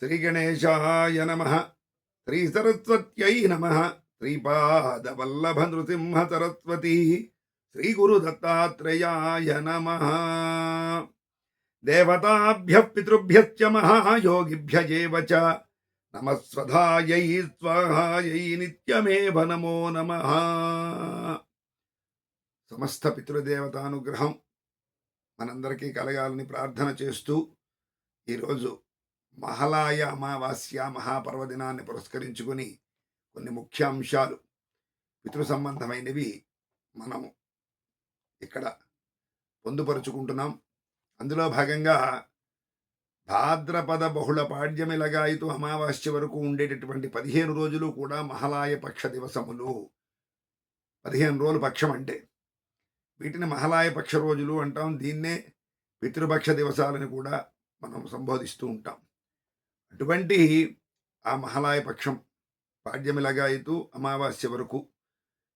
శ్రీగణేశాయ నమ. శ్రీసరస్వత్యై నమ. శ్రీపాదవల్లభ నృసింహ సరస్వతి శ్రీ గురు దత్తాత్రేయాయ నమ. దేవతాభ్య పితృభ్యశ్చ మహాయోగిభ్యజేవ చ. నమస్వధాయై స్వాహాయై నిత్యమేవ నమో నమ. సమస్త పితృదేవతానుగ్రహం మనందరికీ కలగాలని ప్రార్థన చేస్తూ ఈరోజు మహలాయ అమావాస్య మహాపర్వదినాన్ని పురస్కరించుకొని కొన్ని ముఖ్య అంశాలు పితృ సంబంధమైనవి మనం ఇక్కడ పొందుపరుచుకుంటున్నాం. అందులో భాగంగా భాద్రపద బహుళ పాడ్యమిలగాయితూ అమావాస్య వరకు ఉండేటటువంటి పదిహేను రోజులు కూడా మహలాయ పక్ష దివసములు. పదిహేను రోజులు పక్షం అంటే వీటిని మహలాయ పక్ష రోజులు అంటాం. దీన్నే పితృపక్ష దివసాలని కూడా మనం సంబోధిస్తూ ఉంటాం. అటువంటి ఆ మహలాయ పక్షం పాడ్యమిలగాయితూ అమావాస్య వరకు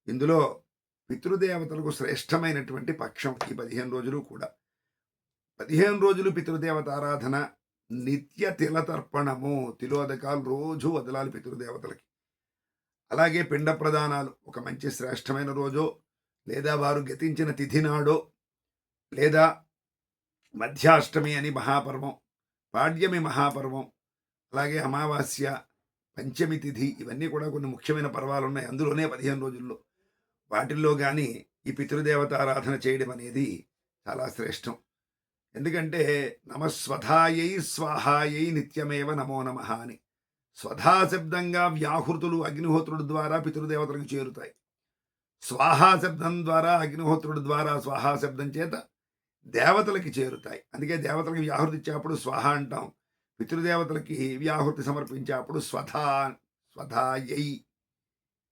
ఇందులో పితృదేవతలకు శ్రేష్టమైనటువంటి పక్షం ఈ పదిహేను రోజులు కూడా. పదిహేను రోజులు పితృదేవత ఆరాధన నిత్య తిలతర్పణము తిలోదకాలు రోజు వదలాలి పితృదేవతలకి. అలాగే పిండ ప్రదానాలు ఒక మంచి శ్రేష్టమైన రోజో లేదా వారు గతించిన తిథి నాడో లేదా మధ్యాష్టమి అని మహాపర్వం పాడ్యమి మహాపర్వం అలాగే అమావాస్య పంచమి తిథి ఇవన్నీ కూడా కొన్ని ముఖ్యమైన పర్వాలు ఉన్నాయి అందులోనే పదిహేను రోజుల్లో. వాటిల్లో కానీ ఈ పితృదేవత ఆరాధన చేయడం అనేది చాలా శ్రేష్టం. ఎందుకంటే నమస్వధాయై స్వాహాయై నిత్యమేవ నమో నమ అని. స్వధా శబ్దంగా వ్యాహృతులు అగ్నిహోత్రుడు ద్వారా పితృదేవతలకు చేరుతాయి. స్వాహా శబ్దం ద్వారా అగ్నిహోత్రుడు ద్వారా స్వాహా శబ్దం చేత దేవతలకి చేరుతాయి. అందుకే దేవతలకి వ్యాహృతి ఇచ్చేప్పుడు స్వాహ అంటాం. పితృదేవతలకి వ్యాహుతి సమర్పించేప్పుడు స్వధా స్వధాయై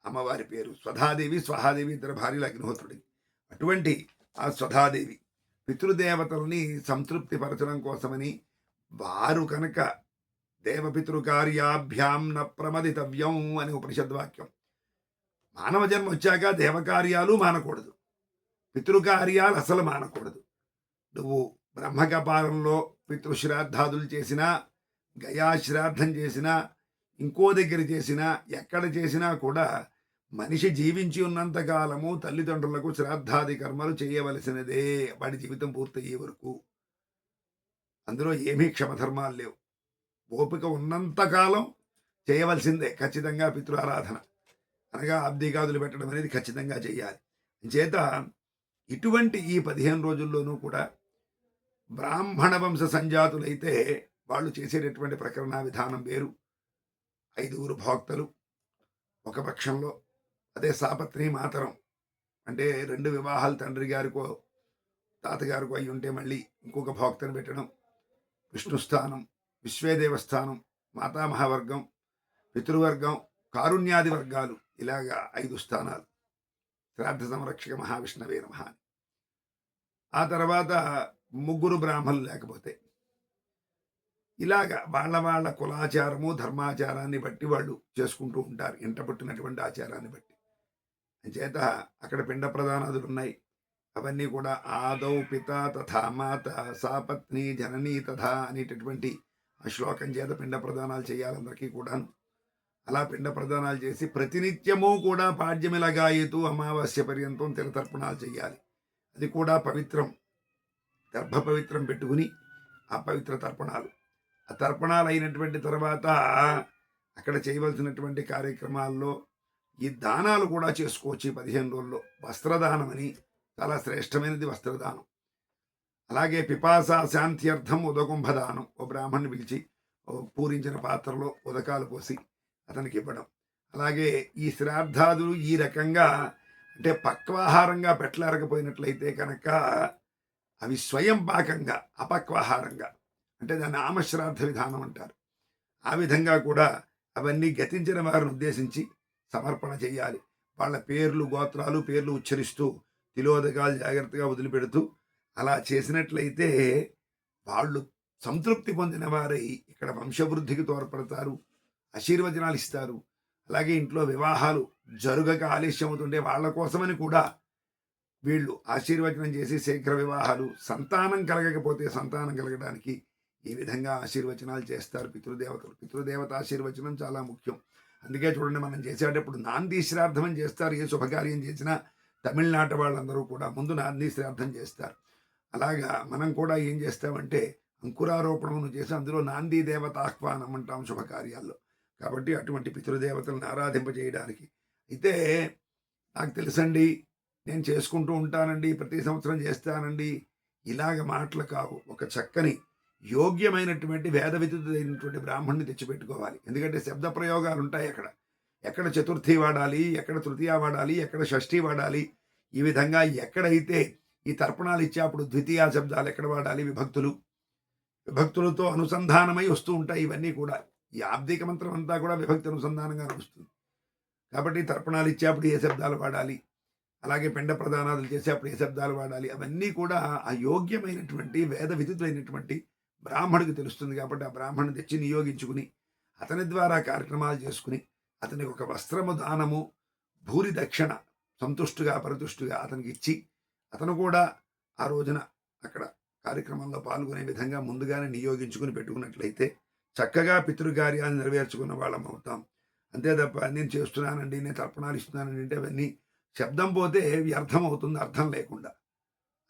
అమ్మవారి పేరు. స్వధాదేవి స్వహాదేవి ఇద్దరు భార్యలు అగ్నిహోత్రుడికి అటువంటి ఆ స్వధాదేవి పితృదేవతల్ని సంతృప్తిపరచడం కోసమని వారు కనుక దేవపితృకార్యాభ్యాం న ప్రమదితవ్యం అని ఉపనిషద్వాక్యం. మానవ జన్మ వచ్చాక దేవకార్యాలు మానకూడదు. పితృకార్యాలు అసలు మానకూడదు. నువ్వు బ్రహ్మకపాలంలో పితృశ్రాద్ధాదులు చేసినా గయా శ్రాద్ధం చేసినా ఇంకో దగ్గర చేసినా ఎక్కడ చేసినా కూడా మనిషి జీవించి ఉన్నంత కాలము తల్లిదండ్రులకు శ్రాద్ధాది కర్మలు చేయవలసినదే వాడి జీవితం పూర్తయ్యే వరకు. అందులో ఏమీ క్షమధర్మాలు లేవు. ఓపిక ఉన్నంతకాలం చేయవలసిందే ఖచ్చితంగా పితృ ఆరాధన అనగా అబ్దిగాదులు పెట్టడం అనేది ఖచ్చితంగా చేయాలి. చేత ఇటువంటి ఈ పదిహేను రోజుల్లోనూ కూడా బ్రాహ్మణ వంశ సంజాతులైతే వాళ్ళు చేసేటటువంటి ప్రకరణ విధానం వేరు. ఐదుగురు భోక్తలు ఒక పక్షంలో అదే సాపత్ని మాతరం. అంటే రెండు వివాహాలు తండ్రి గారికో తాతగారికో అయి ఉంటే మళ్ళీ ఇంకొక భోక్తను పెట్టడం విష్ణుస్థానం విశ్వేదేవస్థానం మాతామహావర్గం పితృవర్గం కారుణ్యాది వర్గాలు ఇలాగా ఐదు స్థానాలు. శ్రాద్ధ సంరక్షక మహావిష్ణవే నమ ఆ తర్వాత ముగ్గురు బ్రాహ్మణులు లేకపోతే ఇలాగా వాళ్ళ వాళ్ళ కులాచారము ధర్మాచారాన్ని బట్టి వాళ్ళు చేసుకుంటూ ఉంటారు. ఇంటపట్టినటువంటి ఆచారాన్ని బట్టి. చేత అక్కడ పిండ ప్రధానాదులు ఉన్నాయి. అవన్నీ కూడా ఆదౌ పిత తథా మాత సాపత్ని జననీ తథా అనేటటువంటి ఆ శ్లోకం చేత పిండ ప్రదానాలు చేయాలందరికీ కూడాను. అలా పిండ ప్రదానాలు చేసి ప్రతినిత్యము కూడా పాడ్యమిలగాయతూ అమావాస్య పర్యంతం తిరతర్పణాలు చేయాలి. అది కూడా పవిత్రం. గర్భ పవిత్రం పెట్టుకుని ఆ పవిత్ర తర్పణాలు. ఆ తర్పణాలు అయినటువంటి తర్వాత అక్కడ చేయవలసినటువంటి కార్యక్రమాల్లో ఈ దానాలు కూడా చేసుకోవచ్చు ఈ పదిహేను రోజుల్లో. వస్త్రదానం అని చాలా శ్రేష్టమైనది వస్త్రదానం. అలాగే పిపాస శాంత్యర్థం ఉదకుంభదానం. ఓ బ్రాహ్మణ్ణి పిలిచి ఓ పూరించిన పాత్రలో ఉదకాలు పోసి అతనికి ఇవ్వడం. అలాగే ఈ శ్రాద్ధాదులు ఈ రకంగా అంటే పక్వాహారంగా పెట్టలేరకపోయినట్లయితే కనుక అవి స్వయం పాకంగా అపక్వాహారంగా అంటే దాన్ని ఆమశ్రాద్ధ విధానం అంటారు. ఆ విధంగా కూడా అవన్నీ గతించిన వారిని ఉద్దేశించి సమర్పణ చేయాలి. వాళ్ళ పేర్లు గోత్రాలు పేర్లు ఉచ్చరిస్తూ తిలోదకాలు జాగ్రత్తగా వదిలిపెడుతూ అలా చేసినట్లయితే వాళ్ళు సంతృప్తి పొందిన వారై ఇక్కడ వంశవృద్ధికి తోడ్పడతారు ఆశీర్వచనాలు ఇస్తారు అలాగే ఇంట్లో వివాహాలు జరుగక ఆలస్యం అవుతుంటే వాళ్ళ కోసమని కూడా వీళ్ళు ఆశీర్వచనం చేసి శీఘ్ర వివాహాలు సంతానం కలగకపోతే సంతానం కలగడానికి ఈ విధంగా ఆశీర్వచనాలు చేస్తారు పితృదేవతలు. పితృదేవత ఆశీర్వచనం చాలా ముఖ్యం. అందుకే చూడండి మనం చేసేటప్పుడు నాంది శ్రాద్ధం చేస్తారు ఏ శుభకార్యం చేసినా తమిళనాట వాళ్ళందరూ కూడా ముందు నాంది శ్రాద్ధం చేస్తారు. అలాగా మనం కూడా ఏం చేస్తామంటే అంకురారోపణను చేసి అందులో నాంది దేవత ఆహ్వానం అంటాం శుభకార్యాల్లో. కాబట్టి అటువంటి పితృదేవతలను ఆరాధింపజేయడానికి. అయితే నాకు తెలుసండి నేను చేసుకుంటూ ఉంటానండి ప్రతి సంవత్సరం చేస్తానండి. ఇలాగ మాటలు కావు. ఒక చక్కని యోగ్యమైనటువంటి వేద విద్యుతైనటువంటి బ్రాహ్మణ్ణి తెచ్చిపెట్టుకోవాలి. ఎందుకంటే శబ్ద ప్రయోగాలు ఉంటాయి అక్కడ. ఎక్కడ చతుర్థి వాడాలి ఎక్కడ తృతీయ వాడాలి ఎక్కడ షష్ఠి వాడాలి ఈ విధంగా ఎక్కడైతే ఈ తర్పణాలు ఇచ్చేప్పుడు ద్వితీయ శబ్దాలు ఎక్కడ వాడాలి విభక్తులు. విభక్తులతో అనుసంధానమై వస్తూ ఉంటాయి ఇవన్నీ కూడా. ఈ ఆబ్దిక మంత్రం అంతా కూడా విభక్తి అనుసంధానంగా వస్తుంది కాబట్టి తర్పణాలు ఇచ్చేప్పుడు ఏ శబ్దాలు వాడాలి అలాగే పెండ ప్రదానాలు చేసేప్పుడు ఏ శబ్దాలు వాడాలి అవన్నీ కూడా ఆ యోగ్యమైనటువంటి వేద విధులైనటువంటి బ్రాహ్మణుడికి తెలుస్తుంది కాబట్టి ఆ బ్రాహ్మణుని తెచ్చి నియోగించుకుని అతని ద్వారా కార్యక్రమాలు చేసుకుని అతనికి ఒక వస్త్రము దానము భూరి దక్షిణ సంతుష్టుగా పరితుష్టుగా అతనికి ఇచ్చి అతను కూడా ఆ రోజున అక్కడ కార్యక్రమంలో పాల్గొనే విధంగా ముందుగానే నియోగించుకుని పెట్టుకున్నట్లయితే చక్కగా పితృకార్యాలు నెరవేర్చుకున్న వాళ్ళం అవుతాం. అంతే తప్ప నేను చేస్తున్నానండి నేను తర్పణాలు ఇస్తున్నానండి అంటే అవన్నీ శబ్దం పోతే వ్యర్థం అవుతుంది అర్థం లేకుండా.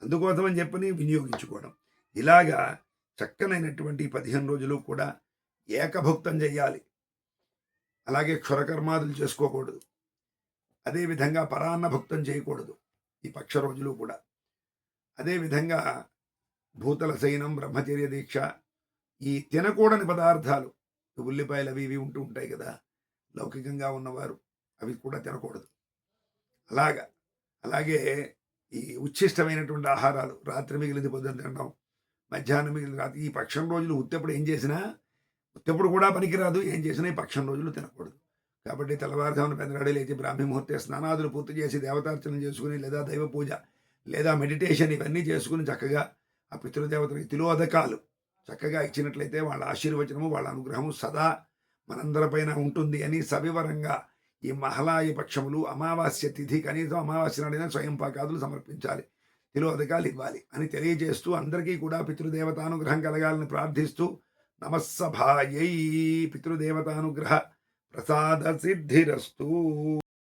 అందుకోసమని చెప్పని వినియోగించుకోవడం. ఇలాగా చక్కనైనటువంటి ఈ పదిహేను రోజులు కూడా ఏకభుక్తం చేయాలి. అలాగే క్షురకర్మాదులు చేసుకోకూడదు. అదేవిధంగా పరాన్నభుక్తం చేయకూడదు ఈ పక్ష రోజులు కూడా. అదేవిధంగా భూతల సైనం బ్రహ్మచర్య దీక్ష ఈ తినకూడని పదార్థాలు ఉల్లిపాయలు అవి ఇవి ఉంటూ ఉంటాయి కదా లౌకికంగా ఉన్నవారు అవి కూడా తినకూడదు. అలాగా అలాగే ఈ ఉచ్ఛిష్టమైనటువంటి ఆహారాలు రాత్రి మిగిలింది పొద్దున తినడం మధ్యాహ్నం మిగిలిన రాత్రి ఈ పక్షం రోజులు ఉత్తెప్పుడు ఏం చేసినా ఉత్తప్పుడు కూడా పనికిరాదు. ఏం చేసినా ఈ పక్షం రోజులు తినకూడదు. కాబట్టి తెల్లవారుజామున పెద్దరాడి లేచి బ్రాహ్మీ ముహూర్తే స్నానాదులు పూర్తి చేసి దేవతార్చన చేసుకుని లేదా దైవ పూజ లేదా మెడిటేషన్ ఇవన్నీ చేసుకుని చక్కగా ఆ పితృదేవతలకి తిలోదకాలు చక్కగా ఇచ్చినట్లయితే వాళ్ళ ఆశీర్వచనము వాళ్ళ అనుగ్రహము సదా మనందరిపైన ఉంటుంది అని సవివరంగా ఈ మహలాయ పక్షములు అమావాస్య తిథి కనీసం అమావాస్య నాడైనా స్వయం పాకాదులు సమర్పించాలి. తిలోదకాలు ఇవ్వాలి అని తెలియజేస్తూ అందరికీ కూడా పితృదేవతానుగ్రహం కలగాలని ప్రార్థిస్తూ నమస్సభాయై పితృదేవతానుగ్రహ ప్రసాద సిద్ధిరస్తు.